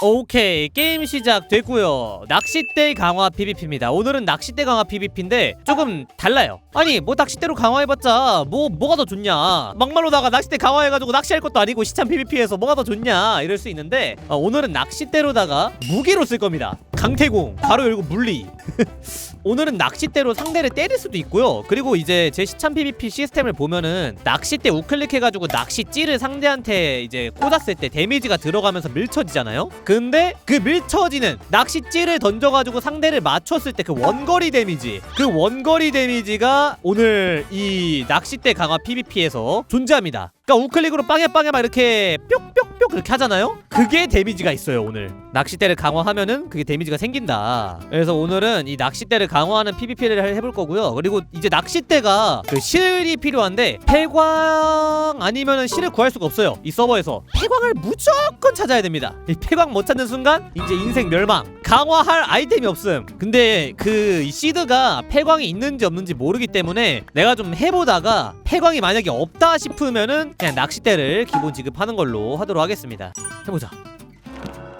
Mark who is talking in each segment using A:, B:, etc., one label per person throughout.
A: 오케이 게임 시작됐고요. 낚싯대 강화 PVP입니다. 오늘은 낚싯대 강화 PVP인데 조금 달라요. 아니 뭐 낚싯대로 강화해봤자 뭐 뭐가 더 좋냐? 막말로다가 낚싯대 강화해가지고 낚시할 것도 아니고 시참 PVP에서 뭐가 더 좋냐? 이럴 수 있는데 어, 오늘은 낚싯대로다가 무기로 쓸 겁니다 강태공 바로 열고 물리 오늘은 낚싯대로 상대를 때릴 수도 있고요. 그리고 이제 제 시참 PVP 시스템을 보면은 낚싯대 우클릭해가지고 낚시 찌를 상대한테 이제 꽂았을 때 데미지가 들어가면서 밀쳐지잖아요. 근데 그 밀쳐지는 낚시 찌를 던져가지고 상대를 맞췄을 때 그 원거리 데미지, 그 원거리 데미지가 오늘 이 낚싯대 강화 PVP에서 존재합니다. 그러니까 우클릭으로 빵야빵야 막 이렇게 뿅뿅뿅 그렇게 하잖아요. 그게 데미지가 있어요 오늘. 낚싯대를 강화하면은 그게 데미지가 생긴다. 그래서 오늘은 이 낚싯대를 강화하는 PVP를 해볼 거고요. 그리고 이제 낚싯대가 그 실이 필요한데 폐광 아니면은 실을 구할 수가 없어요. 이 서버에서 폐광을 무조건 찾아야 됩니다. 이 폐광 못 찾는 순간 이제 인생 멸망. 강화할 아이템이 없음. 근데 그이 시드가 폐광이 있는지 없는지 모르기 때문에 내가 좀 해보다가 폐광이 만약에 없다 싶으면은 그냥 낚싯대를 기본 지급하는 걸로 하도록 하겠습니다. 해보자.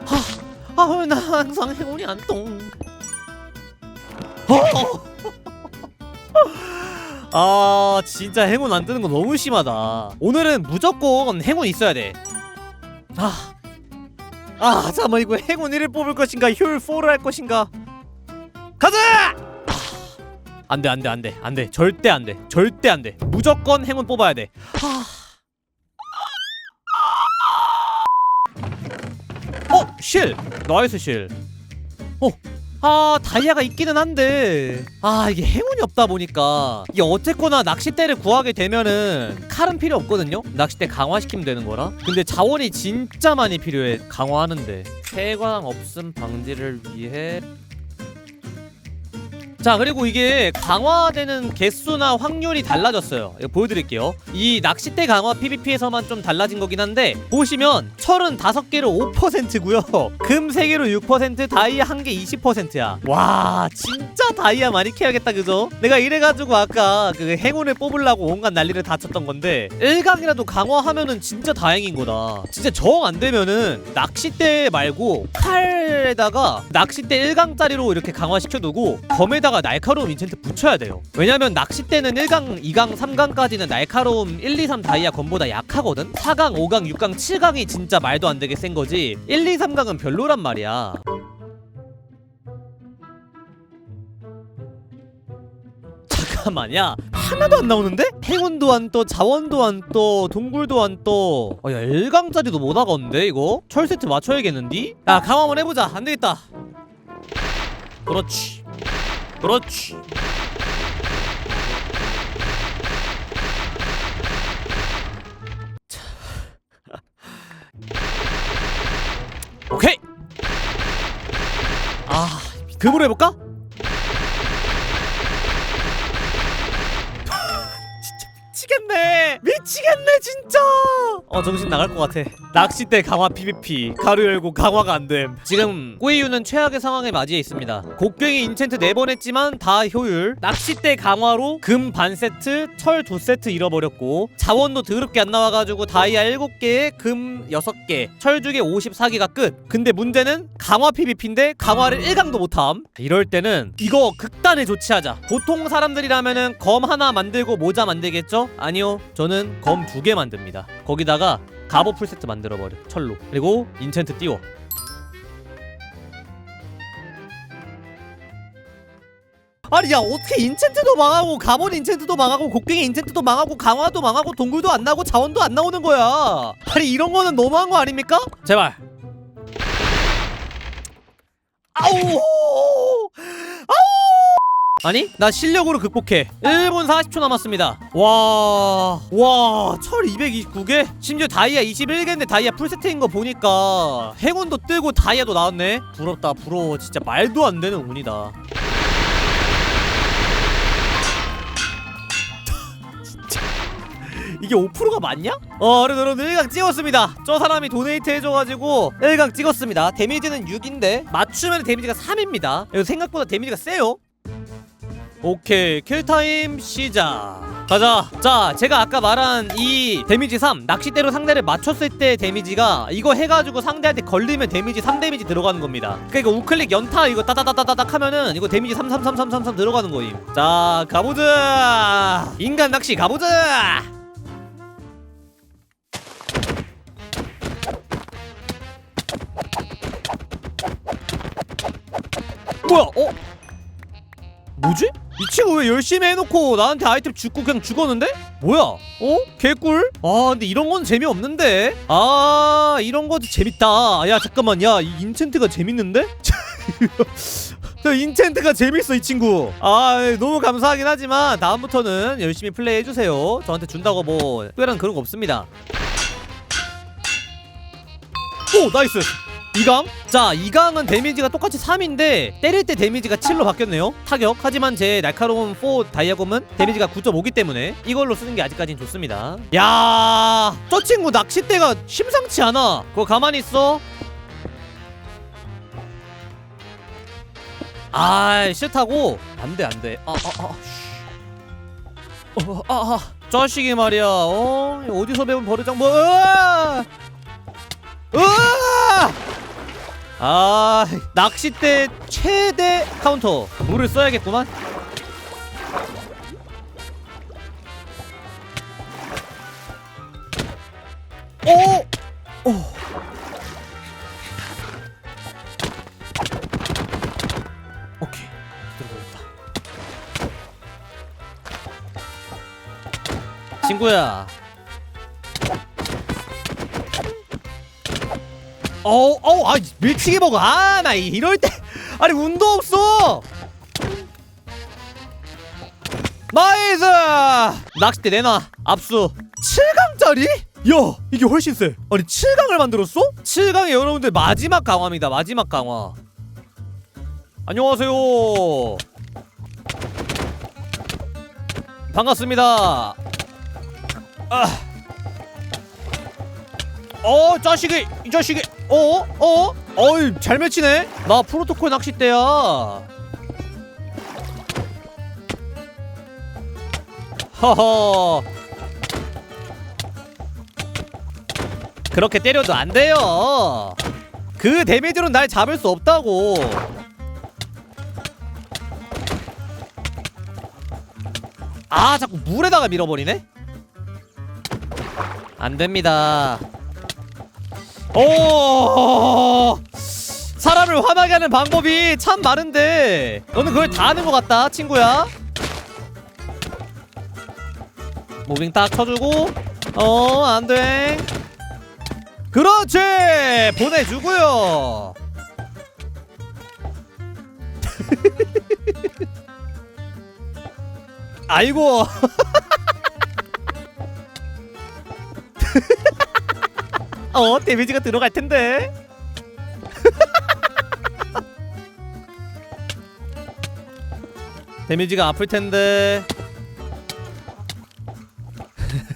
A: 하, 아, 나 항상 행운이 안 똥. 어! 아, 진짜 행운 안 뜨는 거 너무 심하다. 오늘은 무조건 행운 있어야 돼. 아, 아, 잠깐만 이거 행운 1을 뽑을 것인가, 효율 4를 할 것인가? 가자! 안돼 안돼 안돼 안돼 절대 안돼 절대 안돼 무조건 행운 뽑아야 돼. 어 실, 나이스 실. 어. 아 다이아가 있기는 한데. 아 이게 행운이 없다 보니까. 이게 어쨌거나 낚싯대를 구하게 되면은 칼은 필요 없거든요? 낚싯대 강화시키면 되는 거라? 근데 자원이 진짜 많이 필요해 강화하는데. 폐광 없음 방지를 위해 자 그리고 이게 강화되는 개수나 확률이 달라졌어요. 이거 보여드릴게요. 이 낚싯대 강화 PVP에서만 좀 달라진 거긴 한데 보시면 철은 5개로 5%고요. 금 3개로 6% 다이아 1개 20%야. 와 진짜 다이아 많이 캐야겠다 그죠? 내가 이래가지고 아까 그 행운을 뽑으려고 온갖 난리를 다 쳤던 건데 1강이라도 강화하면은 진짜 다행인 거다. 진짜 정 안 되면은 낚싯대 말고 칼에다가 낚싯대 1강짜리로 이렇게 강화시켜두고 검에다 가 날카로움 인챈트 붙여야 돼요. 왜냐면 낚싯대는 1강, 2강, 3강까지는 날카로움 1, 2, 3 다이아 검보다 약하거든? 4강, 5강, 6강, 7강이 진짜 말도 안 되게 센 거지. 1, 2, 3강은 별로란 말이야. 잠깐만야 하나도 안 나오는데? 행운도 안 떠 자원도 안 떠 동굴도 안 떠. 아, 야 1강짜리도 못 하겠는데 이거? 철 세트 맞춰야겠는디? 야 강화 한번 해보자. 안 되겠다. 그렇지 그렇지 자. 오케이 아 금으로 해볼까? 어 정신 나갈 것 같아. 낚싯대 강화 PVP 가루 열고 강화가 안됨. 지금 꼬이유는 최악의 상황에 맞이해 있습니다. 곡괭이 인챈트 4번 했지만 다 효율. 낚싯대 강화로 금 반 세트 철 2세트 잃어버렸고 자원도 더럽게 안 나와가지고 다이아 7개에 금 6개 철 2개 54개가 끝. 근데 문제는 강화 PVP인데 강화를 1강도 못함. 이럴 때는 이거 극단의 조치하자. 보통 사람들이라면은 검 하나 만들고 모자 만들겠죠? 아니요 저는 검 두 개 만듭니다. 거기다가 갑오 풀세트 만들어버려 철로. 그리고 인챈트 띄워. 아니 야 어떻게 인챈트도 망하고 갑옷 인챈트도 망하고 곡괭이 인챈트도 망하고 강화도 망하고 동굴도 안 나오고 자원도 안 나오는 거야. 아니 이런 거는 너무한 거 아닙니까? 제발. 아우 아니 나 실력으로 극복해. 1분 40초 남았습니다. 와 와 철 229개? 심지어 다이아 21개인데 다이아 풀세트인 거 보니까 행운도 뜨고 다이아도 나왔네. 부럽다 부러워. 진짜 말도 안 되는 운이다. 이게 5%가 맞냐? 어 그래도 여러분 1강 찍었습니다. 저 사람이 도네이트 해줘가지고 1강 찍었습니다. 데미지는 6인데 맞추면 데미지가 3입니다. 이거 생각보다 데미지가 세요 오케이 킬타임 시작. 가자. 자 제가 아까 말한 이 데미지 3 낚싯대로 상대를 맞췄을 때 데미지가 이거 해가지고 상대한테 걸리면 데미지 3 데미지 들어가는 겁니다. 그러니까 우클릭 연타 이거 따다다다다닥 하면은 이거 데미지 3 3 3 3 3 3 들어가는 거임. 자 가보자. 인간 낚시 가보자. 뭐야 어? 뭐지? 이 친구 왜 열심히 해놓고 나한테 아이템 죽고 그냥 죽었는데? 뭐야? 어? 개꿀? 아 근데 이런 건 재미없는데? 아 이런 것도 재밌다 야 잠깐만 야 이 인챈트가 재밌는데? 저 인챈트가 재밌어 이 친구 아 너무 감사하긴 하지만 다음부터는 열심히 플레이해주세요 저한테 준다고 뭐 특별한 그런 거 없습니다 오 나이스 이강? 자 이강은 데미지가 똑같이 3인데 때릴 때 데미지가 7로 바뀌었네요. 타격. 하지만 제 날카로운 4 다이아검은 데미지가 9.5기 때문에 이걸로 쓰는 게 아직까진 좋습니다. 야저 친구 낚싯대가 심상치 않아. 그거 가만히 있어. 아 싫다고? 안돼 안돼. 아아 아 어, 아, 아, 자식이 말이야. 어? 어디서 배운 버르장 뭐 으아! 으아! 아 낚싯대 최대 카운터. 물을 써야겠구만. 오! 오! 오케이. 들어오겠다. 친구야 어우 어우 아 밀치기 먹어 아 나 이럴 때 아니 운도 없어. 나이스! 낚싯대 내놔 압수. 7강짜리? 야 이게 훨씬 세. 아니 7강을 만들었어? 7강이 여러분들 마지막 강화입니다 마지막 강화. 안녕하세요. 반갑습니다. 아. 어 자식이 이 자식이 어어? 어? 어이 잘 맺히네. 나 프로토콜 낚싯대야. 허허. 그렇게 때려도 안 돼요. 그 데미지로 날 잡을 수 없다고. 아 자꾸 물에다가 밀어버리네? 안 됩니다 오! 사람을 화나게 하는 방법이 참 많은데. 너는 그걸 다 아는 것 같다 친구야. 무빙 딱 쳐주고 어 안돼. 그렇지! 보내주고요. 아이고 어 데미지가 들어갈 텐데. 데미지가 아플 텐데.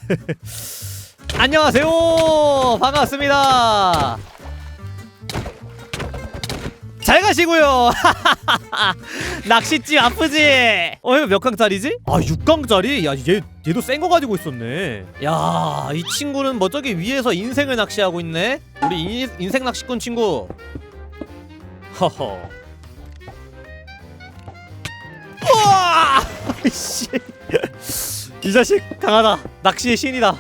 A: 안녕하세요. 반갑습니다 잘 가시고요. 낚싯집 아프지? 어 이거 몇 강짜리지? 아 6강짜리? 야 얘 얘도 센 거 가지고 있었네. 야 이 친구는 뭐 저기 위에서 인생을 낚시하고 있네? 우리 인, 인생 낚시꾼 친구. 허허. 우와! 씨. 이 자식 강하다. 낚시의 신이다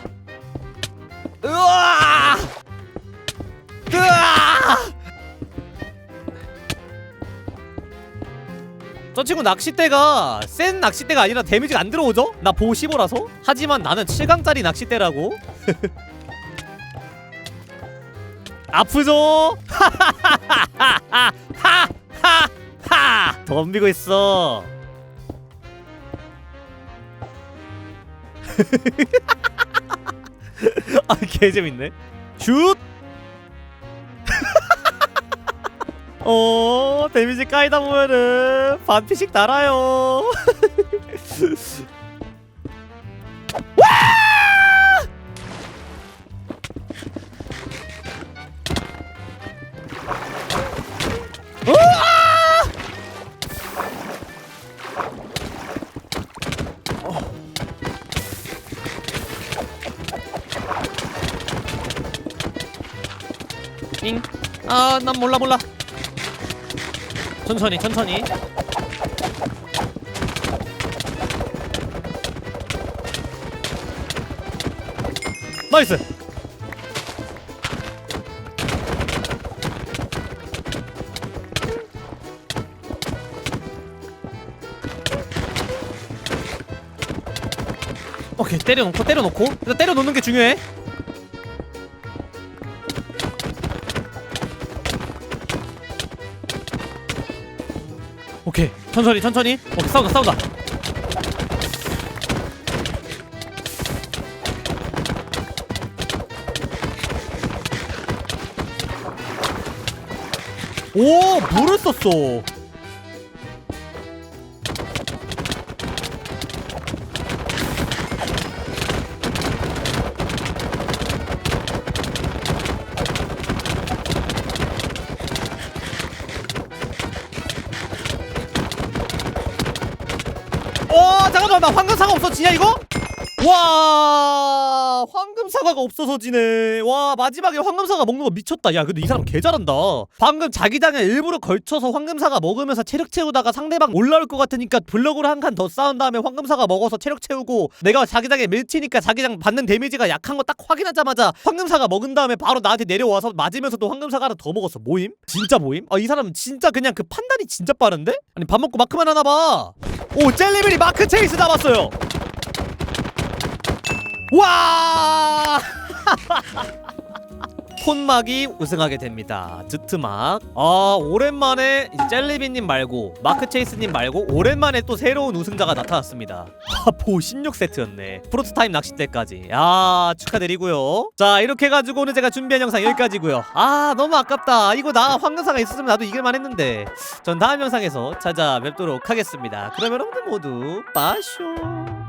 A: 저 친구 낚싯대가 센 낚싯대가 아니라 데미지가 안 들어오죠? 나 보호 15라서? 하지만 나는 7강짜리 낚싯대라고 아프죠? 하하하하 덤비고 있어 아 개재밌네 슛 어 데미지 까이다 보면은 반피씩 달아요. 잉? 아난 몰라 몰라 천천히 천천히. 나이스! 오케이 때려놓고 때려놓고. 일단 때려놓는 게 중요해 천천히 천천히. 오케이 싸운다 싸운다. 오 물을 썼어 잠깐만 나 황금사과 없어지냐 이거? 와 황금사과가 없어서 지네 와 마지막에 황금사과 먹는 거 미쳤다 야 근데 이 사람 개 잘한다 방금 자기장에 일부러 걸쳐서 황금사과 먹으면서 체력 채우다가 상대방 올라올 것 같으니까 블럭으로 한 칸 더 쌓은 다음에 황금사과 먹어서 체력 채우고 내가 자기장에 밀치니까 자기장 받는 데미지가 약한 거 딱 확인하자마자 황금사과 먹은 다음에 바로 나한테 내려와서 맞으면서 또 황금사과 하나 더 먹었어 모임? 진짜 모임? 아 이 사람은 진짜 그냥 그 판단이 진짜 빠른데? 아니 밥 먹고 마크만 하나 봐 오 젤리벨이 마크 체이스 잡았어요 와! 폰막이 우승하게 됩니다. 드트막. 아, 오랜만에 젤리비님 말고 마크 체이스님 말고 오랜만에 또 새로운 우승자가 나타났습니다. 하포 16 세트였네. 프로토타임 낚싯대까지. 야, 축하드리고요. 자, 이렇게 해가지고 오늘 제가 준비한 영상 여기까지고요. 아, 너무 아깝다. 이거 나 황금사가 있었으면 나도 이길만 했는데. 전 다음 영상에서 찾아뵙도록 하겠습니다. 그럼 여러분들 모두 빠쇼.